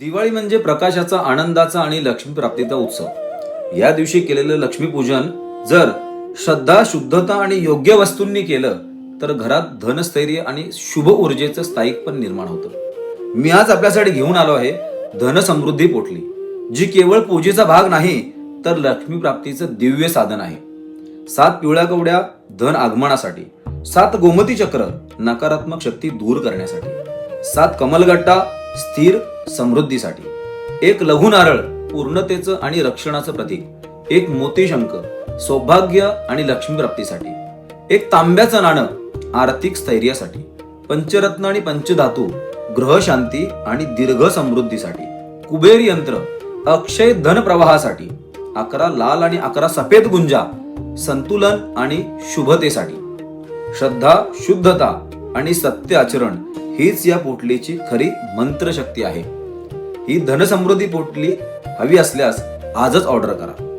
दिवाळी म्हणजे प्रकाशाचा आनंदाचा आणि लक्ष्मी प्राप्तीचा उत्सव. या दिवशी केलेलं लक्ष्मीपूजन जर श्रद्धा शुद्धता आणि योग्य वस्तूंनी केलं तर घरात धनस्थैर्य आणि शुभ ऊर्जेचं स्थायिक पण निर्माण होतं. मी आज आपल्यासाठी घेऊन आलो आहे धनसमृद्धी पोटली जी केवळ पूजेचा भाग नाही तर लक्ष्मीप्राप्तीचं दिव्य साधन आहे. सात पिवळ्या कवड्या धन आगमनासाठी सात गोमती चक्र नकारात्मक शक्ती दूर करण्यासाठी सात कमलगट्टा स्थिर समृद्धीसाठी. एक लघु नारळ पूर्णतेचं आणि रक्षणाचं प्रतीक. एक मोती शंख सौभाग्य आणि लक्ष्मी प्राप्तीसाठी एक तांब्याचं नाणं आर्थिक स्थैर्यासाठी. पंचरत्न आणि पंचधातू ग्रह शांती आणि दीर्घ समृद्धीसाठी. कुबेर यंत्र अक्षय धन प्रवाहासाठी. अकरा लाल आणि अकरा सफेद गुंजा संतुलन आणि शुभतेसाठी. श्रद्धा शुद्धता आणि सत्य आचरण हीच या पोटलीची खरी मंत्रशक्ती आहे. ही धनसमृद्धी पोटली हवी असल्यास आजच ऑर्डर करा.